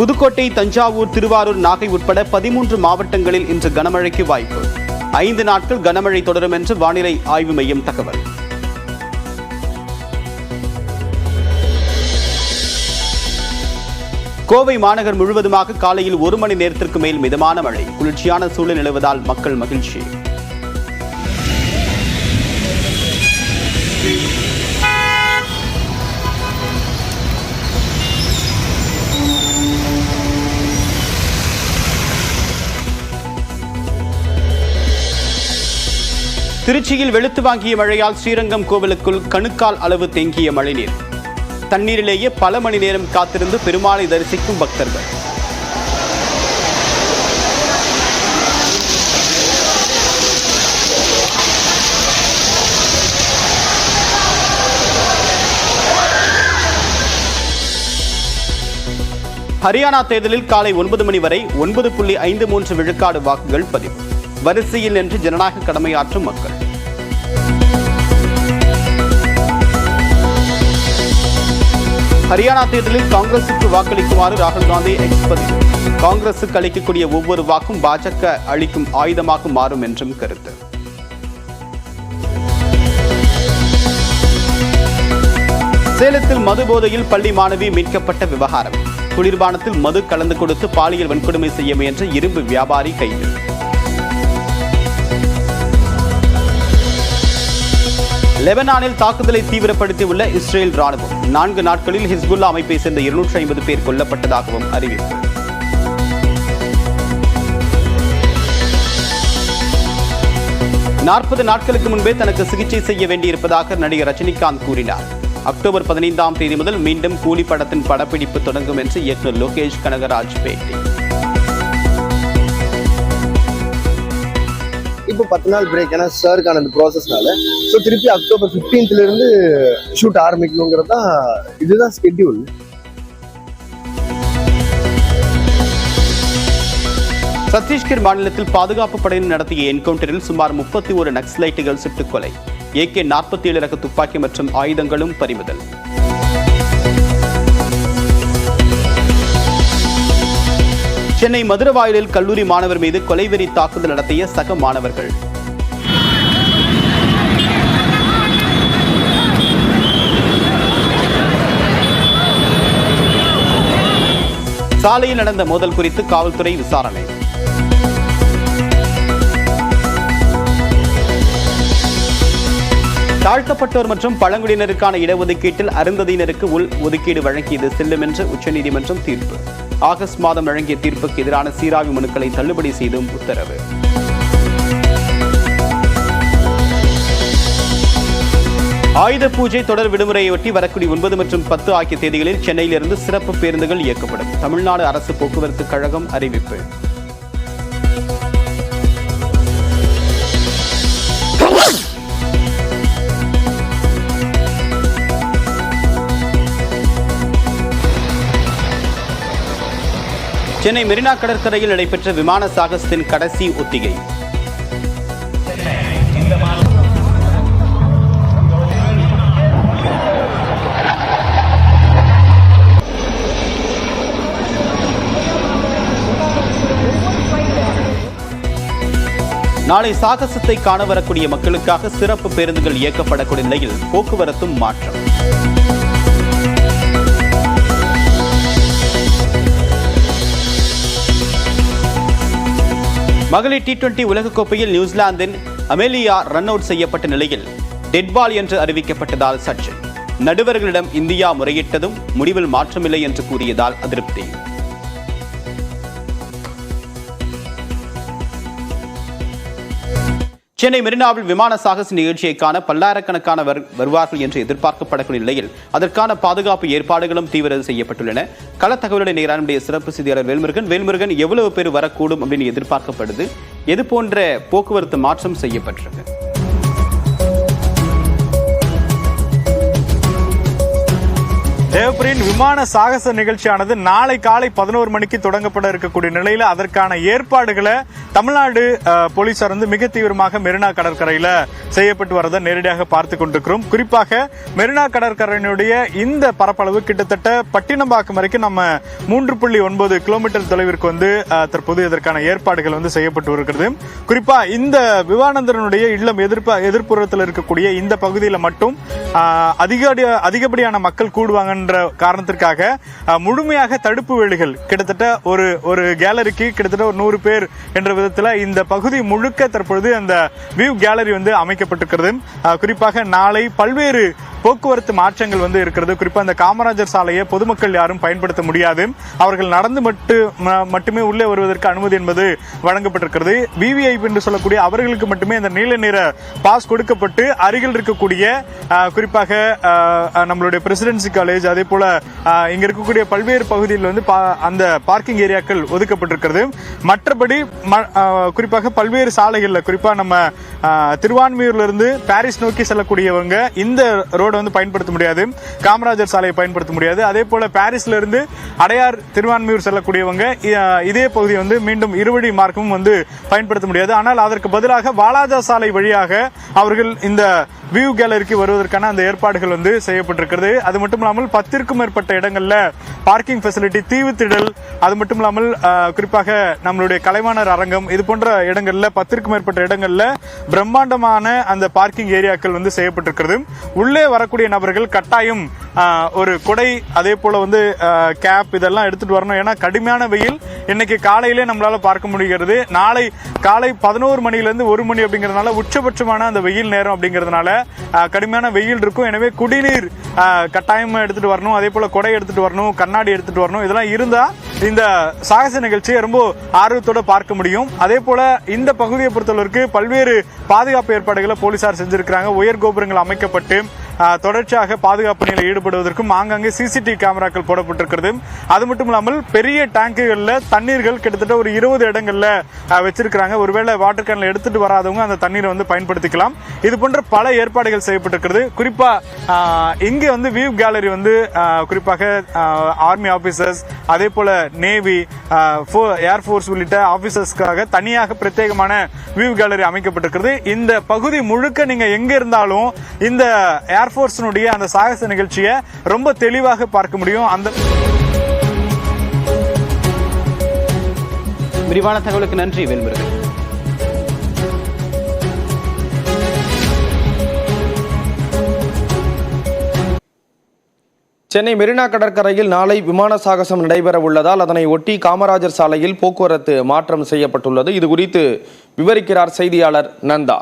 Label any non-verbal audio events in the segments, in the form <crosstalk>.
புதுக்கோட்டை தஞ்சாவூர் திருவாரூர் நாகை உட்பட பதிமூன்று மாவட்டங்களில் இன்று கனமழைக்கு வாய்ப்பு. ஐந்து நாட்கள் கனமழை தொடரும் என்று வானிலை ஆய்வு மையம் தகவல். கோவை மாநகர் முழுவதுமாக காலையில் ஒரு மணி நேரத்திற்கு மேல் மிதமான மழை. குளிர்ச்சியான சூழல் நிலவுவதால் மக்கள் மகிழ்ச்சி. திருச்சியில் வெளுத்து வாங்கிய மழையால் ஸ்ரீரங்கம் கோவிலுக்குள் கணுக்கால் அளவு தேங்கிய மழைநீர். தண்ணீரிலேயே பல மணி நேரம் காத்திருந்து பெருமாளை தரிசிக்கும் பக்தர்கள். ஹரியானா தேர்தலில் காலை ஒன்பது மணி வரை ஒன்பது புள்ளி ஐந்து மூன்று விழுக்காடு வாக்குகள் பதிவு. வரிசையில் நின்று ஜனநாயக கடமையாற்றும் மக்கள். ஹரியானா தேர்தலில் காங்கிரசுக்கு வாக்களிக்குமாறு ராகுல் காந்தி எக்ஸ் காங்கிரசுக்கு அளிக்கக்கூடிய ஒவ்வொரு வாக்கும் பாஜக அளிக்கும் ஆயுதமாக மாறும் என்றும் கருத்து. சேலத்தில் மது போதையில் பள்ளி மாணவி மீட்கப்பட்ட விவகாரம். குளிர்பானத்தில் மது கலந்து கொடுத்து பாலியல் வன்கொடுமை செய்ய முயன்ற இரும்பு வியாபாரி கைது. லெபனானில் தாக்குதலை தீவிரப்படுத்தியுள்ள இஸ்ரேல் ராணுவம். நான்கு நாட்களில் ஹிஸ்புல்லா அமைப்பை சேர்ந்த இருநூற்றி ஐம்பது பேர் கொல்லப்பட்டதாகவும் அறிவிப்பு. நாற்பது நாட்களுக்கு முன்பே தனக்கு சிகிச்சை செய்ய வேண்டியிருப்பதாக நடிகர் ரஜினிகாந்த் கூறினார். அக்டோபர் பதினைந்தாம் தேதி முதல் மீண்டும் கூலி படத்தின் படப்பிடிப்பு தொடங்கும் என்று இயக்குநர் லோகேஷ் கனகராஜ் பேட்டி. இப்போ பத்து நாள் பிரேக் ஏன்னா சாருக்கான அந்த ப்ராசஸ்னால ஸோ திருப்பி அக்டோபர் ஃபிஃப்டீன்த்லேருந்து ஷூட் ஆரம்பிக்கணுங்கிறது தான் இதுதான் ஸ்கெட்யூல் சத்தீஸ்கர் மாநிலத்தில் பாதுகாப்பு படையினர் நடத்திய என்கவுண்டரில் சுமார் முப்பத்தி ஒரு நக்சலைட்டுகள் சுட்டுக் கொலை. ஏகே நாற்பத்தி ஏழு ரக துப்பாக்கி மற்றும் ஆயுதங்களும் பறிமுதல். சென்னை மதுரவாயலில் கல்லூரி மாணவர் மீது கொலைவெறி தாக்குதல் நடத்திய சக மாணவர்கள். சாலையில் நடந்த மோதல் குறித்து காவல்துறை விசாரணை. தாழ்த்தப்பட்டோர் மற்றும் பழங்குடியினருக்கான இடஒதுக்கீட்டில் அருந்ததியினருக்கு உள் ஒதுக்கீடு வழங்கியது செல்லும் என்று உச்சநீதிமன்றம் தீர்ப்பு. ஆகஸ்ட் மாதம் வழங்கிய தீர்ப்புக்கு எதிரான சீராய்வு மனுக்களை தள்ளுபடி செய்தும் உத்தரவு. ஆயுத பூஜை தொடர் விடுமுறையொட்டி வரக்கூடிய ஒன்பது மற்றும் பத்து ஆகிய தேதிகளில் சென்னையிலிருந்து சிறப்பு பேருந்துகள் இயக்கப்படும். தமிழ்நாடு அரசு போக்குவரத்து கழகம் அறிவிப்பு. சென்னை மெரினா கடற்கரையில் நடைபெற்ற விமான சாகசத்தின் கடைசி ஒத்திகை. நாளை சாகசத்தை காண வரக்கூடிய மக்களுக்காக சிறப்பு பேருந்துகள் இயக்கப்படக்கூடிய நிலையில் போக்குவரத்தும் மாற்றம். மகளிர் டி டுவெண்டி உலகக்கோப்பையில் நியூசிலாந்தின் அமெலியா ரன் அவுட் செய்யப்பட்ட நிலையில் டெட் பால் என்று அறிவிக்கப்பட்டதால் சர்ச்சை நடுவர்களிடம் இந்தியா முறையிட்டதும் முடிவில் மாற்றமில்லை என்று கூறியதால் அதிருப்தி. சென்னை மெரினாவில் விமான சாகச நிகழ்ச்சியை காண பல்லாயிரக்கணக்கான வருவார்கள் என்று எதிர்பார்க்கப்படக்கூடிய நிலையில் அதற்கான பாதுகாப்பு ஏற்பாடுகளும் தீவிரம் செய்யப்பட்டுள்ளன. கள தகவலுடைய நேரான சிறப்பு செய்தியாளர் வேல்முருகன். வேல்முருகன் எவ்வளவு பேர் வரக்கூடும் அப்படின்னு எதிர்பார்க்கப்படுது? எது போன்ற போக்குவரத்து மாற்றம் செய்யப்பட்டிருக்கு? தேவப்பிரியின் விமான சாகச நிகழ்ச்சியானது நாளை காலை பதினோரு மணிக்கு தொடங்கப்பட இருக்கக்கூடிய நிலையில் அதற்கான ஏற்பாடுகளை தமிழ்நாடு போலீசார் வந்து மிக தீவிரமாக மெரினா கடற்கரையில் செய்யப்பட்டு வரதை நேரடியாக பார்த்து கொண்டிருக்கிறோம். குறிப்பாக மெரினா கடற்கரையினுடைய இந்த பரப்பளவு கிட்டத்தட்ட பட்டினம்பாக்கம் வரைக்கும் நம்ம மூன்று புள்ளி ஒன்பது கிலோமீட்டர் தொலைவிற்கு வந்து தற்போது இதற்கான ஏற்பாடுகள் வந்து செய்யப்பட்டு வருகிறது. குறிப்பாக இந்த விவானந்தரனுடைய இல்லம் எதிர்ப்பு எதிர்ப்புறத்தில் இருக்கக்கூடிய இந்த பகுதியில் மட்டும் அதிக அதிகப்படியான மக்கள் என்ற காரணத்திற்காக முழுமையாக தடுப்பு வேலிகள் கிட்டத்தட்ட ஒரு ஒரு கேலரிக்கு கிட்டத்தட்ட ஒரு நூறு பேர் என்ற விதத்தில் இந்த பகுதி முழுக்க தற்பொழுது அந்த வியூ கேலரி வந்து அமைக்கப்பட்டிருக்கிறது. குறிப்பாக நாளை பல்வேறு போக்குவரத்து மாற்றங்கள் வந்து இருக்கிறது. குறிப்பா அந்த காமராஜர் சாலையை பொதுமக்கள் யாரும் பயன்படுத்த முடியாது. அவர்கள் நடந்து மட்டும் மட்டுமே உள்ளே வருவதற்கு அனுமதி என்பது வழங்கப்பட்டிருக்கிறது. விவிஐபி என்று சொல்லக்கூடிய அவர்களுக்கு மட்டுமே அந்த நீல நிற பாஸ் கொடுக்கப்பட்டு அருகில் இருக்கக்கூடிய குறிப்பாக நம்மளுடைய பிரசிடென்சி காலேஜ் அதே போல இங்க இருக்கக்கூடிய பல்வேறு பகுதியில் வந்து பா- அந்த பார்க்கிங் ஏரியாக்கள் ஒதுக்கப்பட்டிருக்கிறது. மற்றபடி குறிப்பாக பல்வேறு சாலைகள்ல குறிப்பா நம்ம அஹ், திருவான்மியூர்ல இருந்து பாரிஸ் நோக்கி செல்லக்கூடியவங்க இந்த ரோடு வந்து பயன்படுத்த முடியாது. காமராஜர் சாலையை பயன்படுத்த முடியாது. அதே போல பாரிஸ்ல இருந்து அடையார் திருவான்மையூர் செல்லக்கூடியவங்க இதே பகுதியை வந்து மீண்டும் இருவழி மார்க்கமும் வந்து பயன்படுத்த முடியாது. ஆனால் அதற்கு பதிலாக வாலாஜா சாலை வழியாக அவர்கள் இந்த வியூ கேலரிக்கு வருவதற்கான அந்த ஏற்பாடுகள் வந்து செய்யப்பட்டிருக்கிறது. அது மட்டும் இல்லாமல் பத்திற்கும் மேற்பட்ட இடங்கள்ல பார்க்கிங் ஃபெசிலிட்டி தீவுத்திடல் அது மட்டும் இல்லாமல் குறிப்பாக நம்மளுடைய கலைவாணர் அரங்கம் இது போன்ற இடங்கள்ல பத்திற்கும் மேற்பட்ட இடங்கள்ல பிரம்மாண்டமான அந்த பார்க்கிங் ஏரியாக்கள் வந்து செய்யப்பட்டிருக்கிறது. உள்ளே வர வரக்கூடிய நபர்கள் கட்டாயம் ஒரு குடை அதே போல வந்து கேப் இதெல்லாம் எடுத்துட்டு வரணும். ஏன்னா கடுமையான வெயில். இன்னைக்கு காலையிலே நம்மளால பார்க்க முடிகிறது. நாளை காலை பதினோரு மணிலேருந்து ஒரு மணி அப்படிங்கறதுனால உச்சபட்சமான அந்த வெயில் நேரம் அப்படிங்கறதுனால கடுமையான வெயில் இருக்கும். எனவே குடிநீர் அஹ், கட்டாயம் எடுத்துட்டு வரணும். அதே போல கொடை எடுத்துட்டு வரணும் கண்ணாடி எடுத்துட்டு வரணும். இதெல்லாம் இருந்தா இந்த சாகச நிகழ்ச்சியை ரொம்ப ஆர்வத்தோட பார்க்க முடியும். அதே போல இந்த பகுதியை பொறுத்தவரைக்கு பல்வேறு பாதுகாப்பு ஏற்பாடுகளை போலீசார் செஞ்சிருக்கிறாங்க. உயர் கோபுரங்கள் அமைக்கப்பட்டு தொடர்ச்சியாக பாதுகாப்பு பணியில் ஈடுபடுவதற்கும் ஆங்காங்கே சிசிடிவி கேமராக்கள் போடப்பட்டிருக்கிறது. அது மட்டும் இல்லாமல் பெரிய டேங்குகளில் தண்ணீர்கள் கிட்டத்தட்ட ஒரு இருபது இடங்களில் வச்சிருக்கிறாங்க. ஒருவேளை வாட்டர் கேனில் எடுத்துட்டு வராதவங்க அந்த தண்ணீரை வந்து பயன்படுத்திக்கலாம். இது போன்ற பல ஏற்பாடுகள் செய்யப்பட்டிருக்கிறது. குறிப்பாக இங்கே வந்து வியூ கேலரி வந்து குறிப்பாக ஆர்மி ஆஃபீஸர்ஸ் அதே போல நேவி ஏர்ஃபோர்ஸ் உள்ளிட்ட ஆஃபீஸர்ஸ்க்காக தனியாக பிரத்யேகமான வியூ கேலரி அமைக்கப்பட்டிருக்கிறது. இந்த பகுதி முழுக்க நீங்கள் எங்கே இருந்தாலும் இந்த ஏர் ஏர்ஃபோர்ஸினுடைய அந்த சாகச நிகழ்ச்சியை ரொம்ப தெளிவாக பார்க்க முடியும். அந்த விரிவான தகவலுக்கு நன்றி வேல்முருகன். சென்னை மெரினா கடற்கரையில் நாளை விமான சாகசம் நடைபெற உள்ளதால் அதனை ஒட்டி காமராஜர் சாலையில் போக்குவரத்து மாற்றம் செய்யப்பட்டுள்ளது. இது குறித்து விவரிக்கிறார் செய்தியாளர் நந்தா.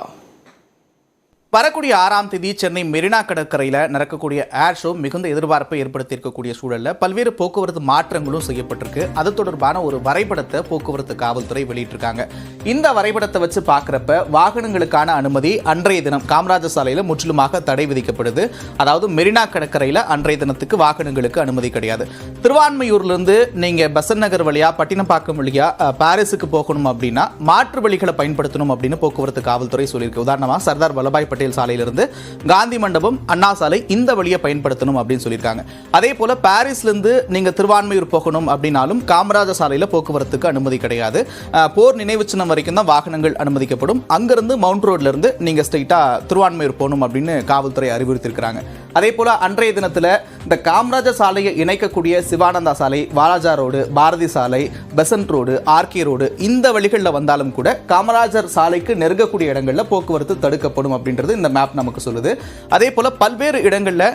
வரக்கூடிய ஆறாம் தேதி சென்னை மெரினா கடற்கரையில் நடக்கக்கூடிய ஏர் ஷோ மிகுந்த எதிர்பார்ப்பை ஏற்படுத்தியிருக்கக்கூடிய சூழலில் பல்வேறு போக்குவரத்து மாற்றங்களும் செய்யப்பட்டிருக்கு. அது தொடர்பான ஒரு வரைபடத்தை போக்குவரத்து காவல்துறை வெளியிட்டிருக்காங்க. இந்த வரைபடத்தை வச்சு பார்க்குறப்ப வாகனங்களுக்கான அனுமதி அன்றைய தினம் காமராஜர் சாலையில் முற்றிலுமாக தடை விதிக்கப்படுது. அதாவது மெரினா கடற்கரையில் அன்றைய தினத்துக்கு வாகனங்களுக்கு அனுமதி கிடையாது. திருவான்மையூர்லேருந்து நீங்கள் பெசன் நகர் வழியா பட்டினப்பாக்கம் வழியா பாரிஸுக்கு போகணும் அப்படின்னா மாற்று வழிகளை பயன்படுத்தணும் அப்படின்னு போக்குவரத்து காவல்துறை சொல்லியிருக்கு. உதாரணமாக சர்தார் வல்லபாய் பட்டேல் சாலையிலிருந்து காந்தி மண்டபம் அண்ணா சாலை இந்த வழியை பயன்படுத்தணும் அப்படின்னு சொல்லியிருக்காங்க. அதே போல பாரிஸ்லேருந்து நீங்கள் திருவான்மையூர் போகணும் அப்படின்னாலும் காமராஜர் சாலையில் போக்குவரத்துக்கு அனுமதி கிடையாது. போர் நினைவு சின்னம் வரைக்கும் தான் வாகனங்கள் அனுமதிக்கப்படும். அங்கிருந்து மவுண்ட் ரோட்ல இருந்து நீங்க திருவான்மையூர் போகணும் அப்படின்னு காவல்துறை அறிவுறுத்தியிருக்கிறாங்க. அதே போல அன்றைய தினத்தில் இந்த காமராஜர் சாலையை இணைக்கக்கூடிய சிவானந்தா சாலை வாலாஜா ரோடு பாரதி சாலை பெசன்ட் ரோடு ஆர்கே ரோடு இந்த வழிகளில் வந்தாலும் கூட காமராஜர் சாலைக்கு நெருங்கக்கூடிய இடங்களில் போக்குவரத்து தடுக்கப்படும் அப்படின்றது இந்த மேப் நமக்கு சொல்லுது. அதே போல பல்வேறு இடங்களில்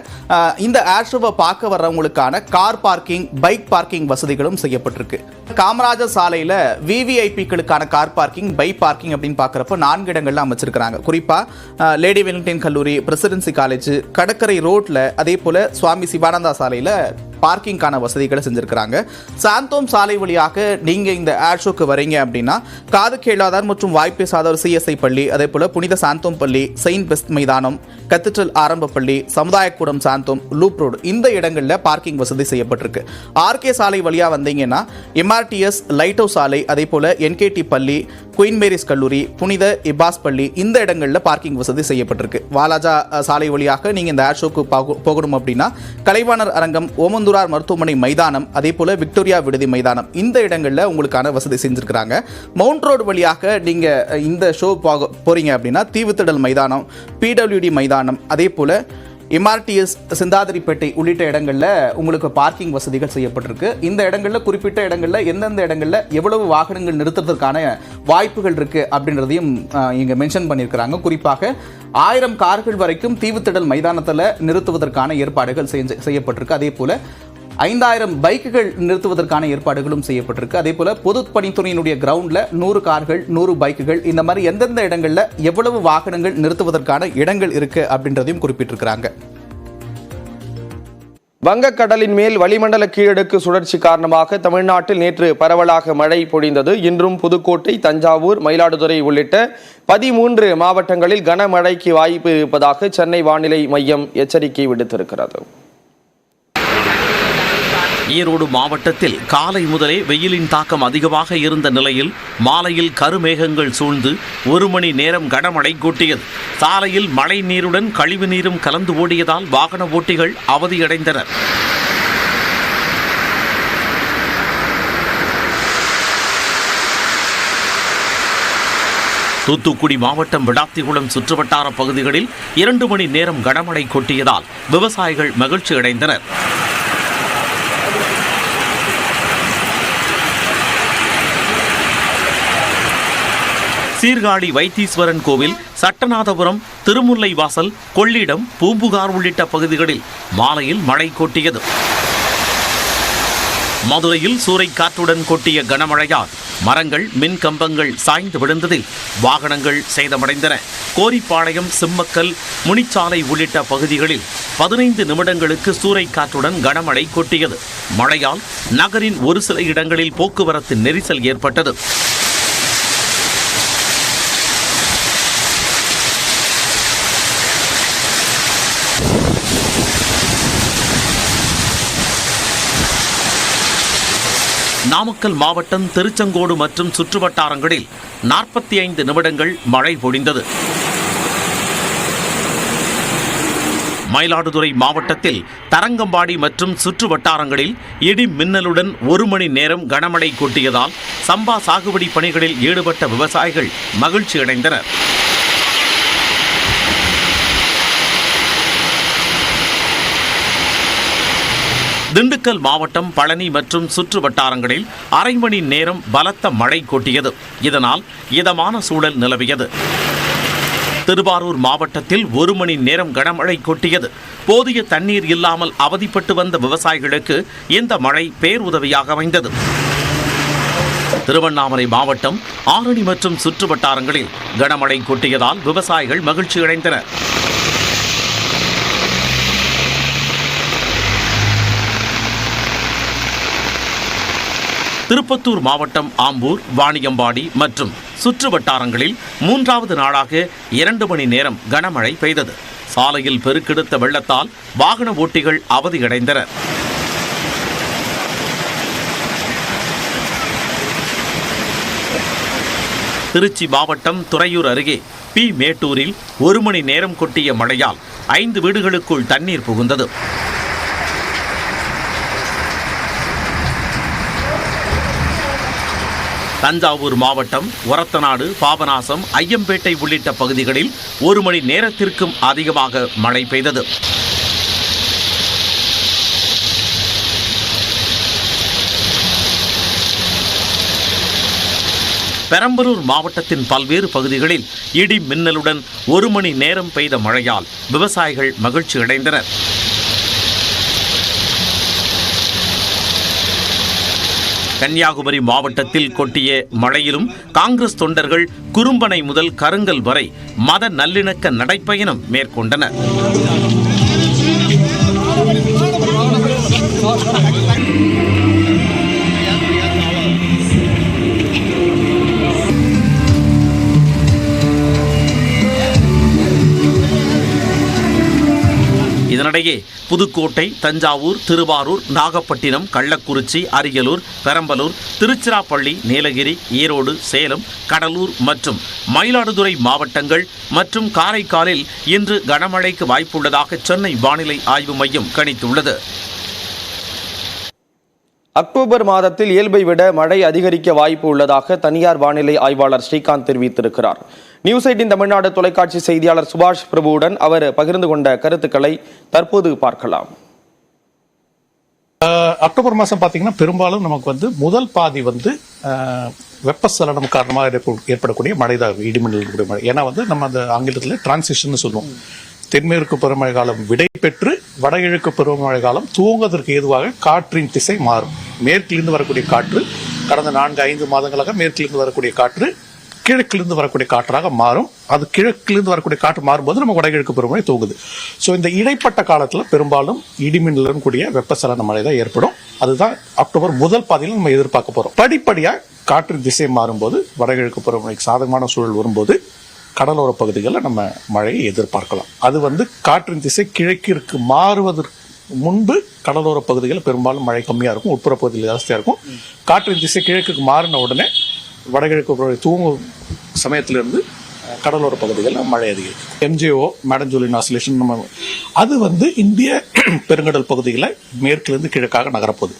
இந்த ஆஷ்ரோவை பார்க்க வர்றவங்களுக்கான கார் பார்க்கிங் பைக் பார்க்கிங் வசதிகளும் செய்யப்பட்டிருக்கு. காமராஜர் சாலையில் விவிஐபிக்களுக்கான கார் பார்க்கிங் பைக் பார்க்கிங் அப்படின்னு பார்க்குறப்ப நான்கு இடங்கள்ல அமைச்சிருக்கிறாங்க. குறிப்பாக லேடி வெலிங்டன் கல்லூரி பிரசிடென்சி காலேஜ் கடற்கரை ரோட்டில் அதே போல் சுவாமி சிவானந்தா சாலையில் பார்க்கிங்கான வசதிகளை செஞ்சுருக்கிறாங்க. சாந்தோம் சாலை வழியாக நீங்கள் இந்த ஏர் ஷோக்கு வரீங்க அப்படின்னா காது கேளாதார் மற்றும் வாய்ப்பேசாதார் சிஎஸ்ஐ பள்ளி அதே போல் புனித சாந்தோம் பள்ளி செயின்ட் பெஸ்ட் மைதானம் கத்தீட்ரல் ஆரம்ப பள்ளி சமுதாயக்கூடம் சாந்தோம் லூப் ரோடு இந்த இடங்களில் பார்க்கிங் வசதி செய்யப்பட்டிருக்கு. ஆர்கே சாலை வழியாக வந்தீங்கன்னா எம்ஆர்டிஎஸ் லைட் ஹவுஸ் சாலை அதே போல் என்கேடி பள்ளி குயின் மேரிஸ் கல்லூரி புனித இபாஸ் பள்ளி இந்த இடங்களில் பார்க்கிங் வசதி செய்யப்பட்டிருக்கு. வாலாஜா சாலை வழியாக நீங்கள் இந்த ஏர் ஷோக்கு போகணும் அப்படின்னா கலைவாணர் அரங்கம் ஓமந்தூரார் மருத்துவமனை மைதானம் அதே போல் விக்டோரியா விடுதி மைதானம் இந்த இடங்களில் உங்களுக்கான வசதி செஞ்சுருக்கிறாங்க. மவுண்ட் ரோடு வழியாக நீங்கள் இந்த ஷோ போக போகிறீங்க அப்படின்னா தீவுத்திடல் மைதானம் பிடபிள்யூடி மைதானம் அதே போல் எம்ஆர்டிஎஸ் சிந்தாதிரிப்பேட்டை உள்ளிட்ட இடங்கள்ல உங்களுக்கு பார்க்கிங் வசதிகள் செய்யப்பட்டிருக்கு. இந்த இடங்கள்ல குறிப்பிட்ட இடங்களில் எந்தெந்த இடங்களில் எவ்வளவு வாகனங்கள் நிறுத்துறதுக்கான வாய்ப்புகள் இருக்கு அப்படின்றதையும் இங்கே இங்க மென்ஷன் பண்ணியிருக்கிறாங்க. குறிப்பாக ஆயிரம் கார்கள் வரைக்கும் தீவுத்திடல் மைதானத்தில் நிறுத்துவதற்கான ஏற்பாடுகள் செய்யப்பட்டிருக்கு. அதே போல ஐந்தாயிரம் பைக்குகள் நிறுத்துவதற்கான ஏற்பாடுகளும் செய்யப்பட்டிருக்கு. அதே போல பொதுப்பணித்துறையினுடைய கிரவுண்ட்ல நூறு கார்கள் நூறு பைக்குகள் இந்த மாதிரி எந்தெந்த இடங்கள்ல எவ்வளவு வாகனங்கள் நிறுத்துவதற்கான இடங்கள் இருக்கு அப்படின்றதையும் குறிப்பிட்டிருக்கிறாங்க. வங்கக்கடலின் மேல் வளிமண்டல கீழடுக்கு சுழற்சி காரணமாக தமிழ்நாட்டில் நேற்று பரவலாக மழை பொழிந்தது. இன்றும் புதுக்கோட்டை தஞ்சாவூர் மயிலாடுதுறை உள்ளிட்ட பதிமூன்று மாவட்டங்களில் கனமழைக்கு வாய்ப்பு இருப்பதாக சென்னை வானிலை மையம் எச்சரிக்கை விடுத்திருக்கிறது. ஈரோடு மாவட்டத்தில் காலை முதலே வெயிலின் தாக்கம் அதிகமாக இருந்த நிலையில் மாலையில் கருமேகங்கள் சூழ்ந்து ஒரு மணி நேரம் கனமழை கூட்டியது. சாலையில் மழை நீருடன் கழிவு நீரும் கலந்து ஓடியதால் வாகன ஓட்டிகள் அவதியடைந்தனர். தூத்துக்குடி மாவட்டம் விடாத்திகுளம் சுற்றுவட்டார பகுதிகளில் இரண்டு மணி நேரம் கனமழை கொட்டியதால் விவசாயிகள் மகிழ்ச்சி அடைந்தனர் சீர்காழி வைத்தீஸ்வரன் கோவில் சட்டநாதபுரம் திருமுல்லை வாசல் கொள்ளிடம் பூம்புகார் உள்ளிட்ட பகுதிகளில் மாலையில் மழை கொட்டியது. மதுரையில் சூறைக்காற்றுடன் கொட்டிய கனமழையால் மரங்கள் மின் கம்பங்கள் சாய்ந்து விழுந்ததில் வாகனங்கள் சேதமடைந்தன. கோரிப்பாளையம் சிம்மக்கல் முனிச்சாலை உள்ளிட்ட பகுதிகளில் பதினைந்து நிமிடங்களுக்கு சூறை காற்றுடன் கனமழை கொட்டியது. மழையால் நகரின் ஒரு சில இடங்களில் போக்குவரத்து நெரிசல் ஏற்பட்டது. நாமக்கல் மாவட்டம் திருச்செங்கோடு மற்றும் சுற்றுவட்டாரங்களில் நாற்பத்தி ஐந்து நிமிடங்கள் மழை பொழிந்தது. மயிலாடுதுறை மாவட்டத்தில் தரங்கம்பாடி மற்றும் சுற்று வட்டாரங்களில் இடி மின்னலுடன் ஒரு மணி நேரம் கனமழை கொட்டியதால் சம்பா சாகுபடி பணிகளில் ஈடுபட்ட விவசாயிகள் மகிழ்ச்சி திண்டுக்கல் மாவட்டம் பழனி மற்றும் சுற்று வட்டாரங்களில் அரை மணி நேரம் பலத்த மழை கொட்டியது. இதனால் இதமான சூழல் நிலவியது. திருவாரூர் மாவட்டத்தில் ஒரு மணி நேரம் கனமழை கொட்டியது. போதிய தண்ணீர் இல்லாமல் அவதிப்பட்டு வந்த விவசாயிகளுக்கு இந்த மழை பேருதவியாக அமைந்தது. திருவண்ணாமலை மாவட்டம் ஆரணி மற்றும் சுற்று வட்டாரங்களில் கனமழை கொட்டியதால் விவசாயிகள் மகிழ்ச்சியடைந்தனர். திருப்பத்தூர் மாவட்டம் ஆம்பூர் வாணியம்பாடி மற்றும் சுற்று வட்டாரங்களில் மூன்றாவது நாளாக இரண்டு மணி நேரம் கனமழை பெய்தது. சாலையில் பெருக்கெடுத்த வெள்ளத்தால் வாகன ஓட்டிகள் அவதியடைந்தனர் திருச்சி மாவட்டம் துறையூர் அருகே பி. மேட்டூரில் ஒரு மணி நேரம் கொட்டிய மழையால் ஐந்து வீடுகளுக்குள் தண்ணீர் புகுந்தது. தஞ்சாவூர் மாவட்டம் ஒரத்தநாடு பாபநாசம் ஐயம்பேட்டை உள்ளிட்ட பகுதிகளில் ஒரு மணி நேரத்திற்கும் அதிகமாக மழை பெய்தது. பெரம்பலூர் மாவட்டத்தின் பல்வேறு பகுதிகளில் இடி மின்னலுடன் ஒரு மணி நேரம் பெய்த மழையால் விவசாயிகள் மகிழ்ச்சி அடைந்தனர் கன்னியாகுமரி மாவட்டத்தில் கொட்டிய மழையிலும் காங்கிரஸ் தொண்டர்கள் குறும்பனை முதல் கருங்கல் வரை மத நல்லிணக்க நடைப்பயணம் மேற்கொண்டனர். இதனிடையே புதுக்கோட்டை தஞ்சாவூர் திருவாரூர் நாகப்பட்டினம் கள்ளக்குறிச்சி அரியலூர் பெரம்பலூர் திருச்சிராப்பள்ளி நீலகிரி ஈரோடு சேலம் கடலூர் மற்றும் மயிலாடுதுறை மாவட்டங்கள் மற்றும் காரைக்காலில் இன்று கனமழைக்கு வாய்ப்புள்ளதாக சென்னை வானிலை ஆய்வு மையம் கணித்துள்ளது. அக்டோபர் மாதத்தில் இயல்பை விட மழை அதிகரிக்க வாய்ப்பு உள்ளதாக தனியார் வானிலை ஆய்வாளர் ஸ்ரீகாந்த் தெரிவித்திருக்கிறார். நியூஸ் எயிட்டின் தமிழ்நாடு தொலைக்காட்சி செய்தியாளர் சுபாஷ் பிரபுவுடன் அவர் பகிர்ந்து கொண்ட கருத்துக்களை தற்போது பார்க்கலாம். அக்டோபர் மாதம் பார்த்தீங்கன்னா பெரும்பாலும் நமக்கு வந்து முதல் பாதி வந்து அஹ், வெப்பச்சலனம் காரணமாக ஏற்படக்கூடிய மழை தான் இடிமின்னல் கூடிய மழை. ஏன்னா வந்து நம்ம அந்த ஆங்கிலத்தில் டிரான்சிஷன் சொல்லுவோம். தென்மேற்கு பருவமழை காலம் விடை பெற்று வடகிழக்கு பருவமழை காலம் தூங்குவதற்கு ஏதுவாக காற்றின் திசை மாறும். மேற்கிலிருந்து வரக்கூடிய காற்று கடந்த நான்கு ஐந்து மாதங்களாக மேற்கிலிருந்து வரக்கூடிய காற்று கிழக்கிலிருந்து வரக்கூடிய காற்றாக மாறும். அது கிழக்கிலிருந்து வரக்கூடிய காற்று மாறும்போது நம்ம வடகிழக்கு பருவமழை தூங்குது. ஸோ இந்த இடைப்பட்ட காலத்தில் பெரும்பாலும் இடிமின்னலுடன் கூடிய வெப்பசலன மழை தான் ஏற்படும். அதுதான் அக்டோபர் முதல் பாதியில் நம்ம எதிர்பார்க்க போகிறோம் படிப்படியாக காற்றின் திசை மாறும்போது வடகிழக்கு பருவமழைக்கு சாதகமான சூழல் வரும்போது கடலோர பகுதிகளில் நம்ம மழையை எதிர்பார்க்கலாம். அது வந்து காற்றின் திசை கிழக்கிற்கு மாறுவதற்கு முன்பு கடலோர பகுதிகளில் பெரும்பாலும் மழை கம்மியாக இருக்கும் உட்புற பகுதியில் ஜாஸ்தியாக இருக்கும். காற்றின் திசை கிழக்குக்கு மாறின உடனே வடகிழக்கு தூங்கும் சமயத்திலிருந்து கடலோர பகுதிகளில் மழை அதிகரிக்கும். எம்ஜிஓ மேடம் ஜூலியன் ஆசிலேஷன் நம்ம அது வந்து இந்திய <clears throat> பெருங்கடல் பகுதியில் மேற்கிலிருந்து கிழக்காக நகரப்போகுது.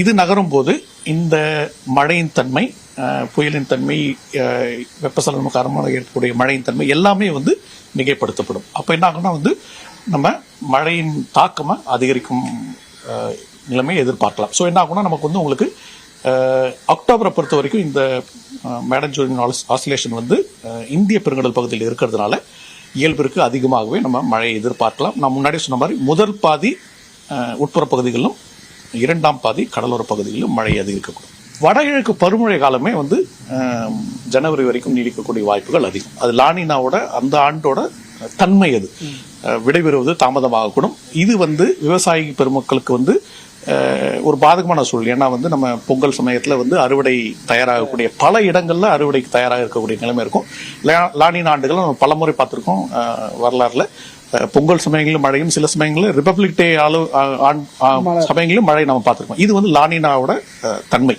இது நகரும் போது இந்த மழையின் தன்மை புயலின் தன்மை வெப்பசலனம் காரணமாக ஏற்படக்கூடிய மழையின் தன்மை எல்லாமே வந்து மிகைப்படுத்தப்படும். அப்போ என்ன ஆகும்னா வந்து நம்ம மழையின் தாக்கமாக அதிகரிக்கும் நிலைமையை எதிர்பார்க்கலாம். ஸோ என்ன ஆகும்னா நமக்கு வந்து உங்களுக்கு அக்டோபரை பொறுத்த வரைக்கும் இந்த மேடம் ஜூலியன் ஆசிலேஷன் வந்து இந்திய பெருங்கடல் பகுதியில் இருக்கிறதுனால இயல்பிற்கு அதிகமாகவே நம்ம மழையை எதிர்பார்க்கலாம். நான் முன்னாடி சொன்ன மாதிரி முதல் பாதி உட்புற பகுதிகளிலும் இரண்டாம் பாதி கடலோர பகுதிகளிலும் மழை அதிகரிக்கக்கூடும். வடகிழக்கு பருவமழை காலமே வந்து ஜனவரி வரைக்கும் நீடிக்கக்கூடிய வாய்ப்புகள் அதிகம். அது லானினாவோட அந்த ஆண்டோட தன்மை அது. விடைபெறுவது தாமதமாகக்கூடும். இது வந்து விவசாயி பெருமக்களுக்கு வந்து ஒரு பாதகமான சூழல். ஏன்னா வந்து நம்ம பொங்கல் சமயத்தில் வந்து அறுவடை தயாராகக்கூடிய பல இடங்கள்ல அறுவடைக்கு தயாராக இருக்கக்கூடிய நிலைமை இருக்கும். லானின் ஆண்டுகள் நம்ம பலமுறை பார்த்துருக்கோம் வரலாறுல. பொங்கல் சமயங்களிலும் மழையும் சில சமயங்களில் ரிபப்ளிக் டே ஆ- சமயங்களிலும் மழை நம்ம பார்த்துருக்கோம். இது வந்து லானினாவோட தன்மை.